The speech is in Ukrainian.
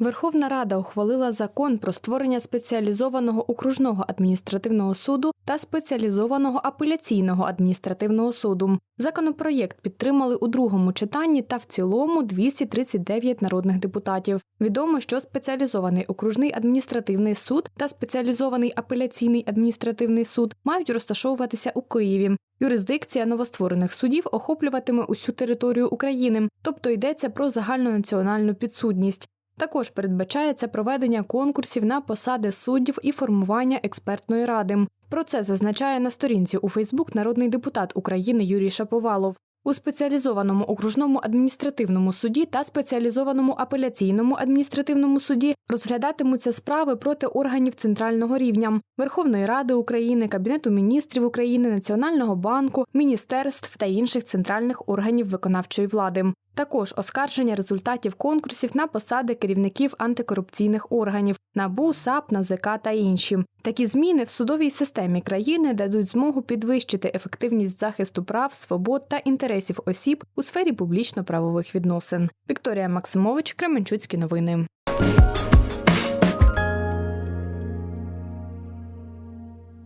Верховна Рада ухвалила закон про створення спеціалізованого окружного адміністративного суду та спеціалізованого апеляційного адміністративного суду. Законопроєкт підтримали у другому читанні та в цілому 239 народних депутатів. Відомо, що спеціалізований окружний адміністративний суд та спеціалізований апеляційний адміністративний суд мають розташовуватися у Києві. Юрисдикція новостворених судів охоплюватиме усю територію України, тобто йдеться про загальнонаціональну підсудність. Також передбачається проведення конкурсів на посади суддів і формування експертної ради. Про це зазначає на сторінці у Фейсбук народний депутат України Юрій Шаповалов. У спеціалізованому окружному адміністративному суді та спеціалізованому апеляційному адміністративному суді розглядатимуться справи проти органів центрального рівня Верховної Ради України, Кабінету міністрів України, Національного банку, міністерств та інших центральних органів виконавчої влади. Також оскарження результатів конкурсів на посади керівників антикорупційних органів НАБУ, САП, НАЗК та інші. Такі зміни в судовій системі країни дадуть змогу підвищити ефективність захисту прав, свобод та інтересів осіб у сфері публічно-правових відносин. Вікторія Максимович, Кременчуцькі новини.